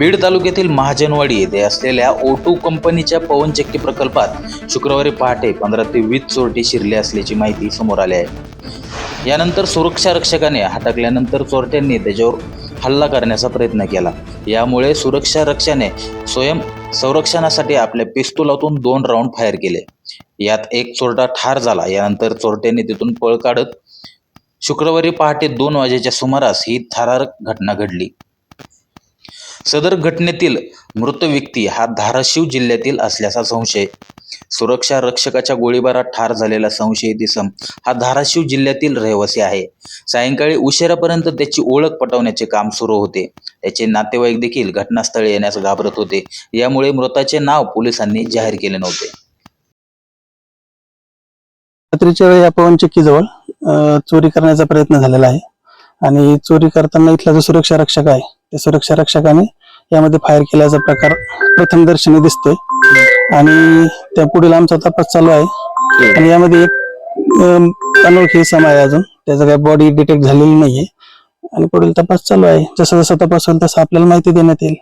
बीड तालुक्यातील महाजनवाडी येथे असलेल्या ओटू कंपनीच्या पवनचक्की प्रकल्पात शुक्रवारी पहाटे पंधरा ते वीस चोरटे शिरले असल्याची माहिती समोर आली आहे. यानंतर सुरक्षा रक्षकाने हटकल्यानंतर चोरट्यांनी त्याच्यावर हल्ला करण्याचा प्रयत्न केला. यामुळे सुरक्षा रक्षाने स्वयं संरक्षणासाठी आपल्या पिस्तुलातून दोन राऊंड फायर केले. यात एक चोरटा ठार झाला यानंतर चोरट्यांनी तिथून पळ काढत शुक्रवारी पहाटे दोन वाजेच्या सुमारास ही थरारक घटना घडली. सदर घटनेतील मृत व्यक्ती हा धाराशिव जिल्ह्यातील असल्याचा संशय. सुरक्षा रक्षकाच्या गोळीबारात ठार झालेला संशयित इसम हा धाराशिव जिल्ह्यातील रहिवासी आहे. सायंकाळी उशिरापर्यंत त्याची ओळख पटवण्याचे काम सुरू होते. त्याचे नातेवाईक देखील घटनास्थळी येण्यास घाबरत होते. यामुळे मृताचे नाव पोलिसांनी जाहीर केले नव्हते. रात्रीच्या वेळी या पवन चक्कीजवळ चोरी करण्याचा प्रयत्न झालेला आहे. आणि चोरी करताना इथला जो सुरक्षा रक्षक आहे त्या सुरक्षा रक्षकाने यामध्ये फायर केल्याचा प्रकार प्रथम दर्शनी दिसतोय. आणि त्या पुढील आमचा तपास चालू आहे. आणि यामध्ये एक अनोळखी सम आहे अजून. त्याचं काही बॉडी डिटेक्ट झालेली नाहीये. आणि पुढील तपास चालू आहे. जसं जसं तपास होईल तसं आपल्याला माहिती देण्यात येईल.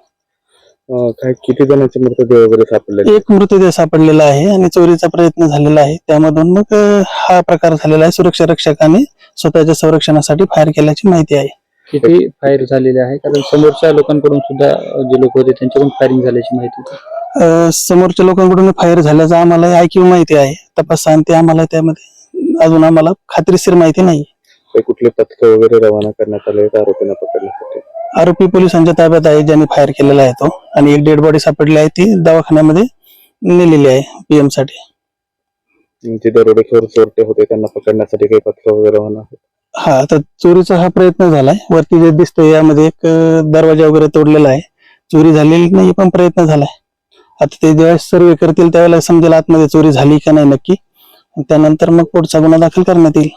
काय किती जणांचे मृतदेह वगैरे सापडले एक मृतदेह सापडलेला आहे आणि चोरीचा प्रयत्न झालेला आहे. त्यामधून मग हा प्रकार झालेला आहे सुरक्षा रक्षकाने स्वतःच्या संरक्षणासाठी फायर केल्याची माहिती आहे. किती फायर झालेले आहे? कारण समोरच्या लोकांकडून सुद्धा जे लोक होते त्यांच्याकडून फायरिंग झाल्याची माहिती होती. अ, समोरच्या लोकांकडून फायर झाल्याचं आम्हाला ऐकीव माहिती आहे. तपास सांगते आम्हाला त्यामध्ये अजून आम्हाला खात्रीशीर माहिती नाही. काही कुठले पथक वगैरे रवाना करण्यात आले आहेत आरोपींना पकडण्यासाठी? आरोपी पोलिसांच्या ताब्यात आहे ज्यांनी फायर केलेला आहे तो. आणि एक डेड बॉडी सापडली आहे ती दवाखान्यामध्ये नेलेली आहे पीएमसाठी. जे दरोडेखोर चोरटे होते त्यांना पकडण्यासाठी काही पथक वगैरे रवाना आहेत. हा तर चोरीचा हा प्रयत्न झालाय. वरती जे दिसतंय यामध्ये एक दरवाजा वगैरे तोडलेला आहे. चोरी झालेली नाही पण प्रयत्न झालाय. आता ते ज्यावेळेस सर्वे करतील त्यावेळेला समजेल आतमध्ये चोरी झाली का नाही नक्की. त्यानंतर मग पुढचा गुन्हा दाखल करण्यात येईल.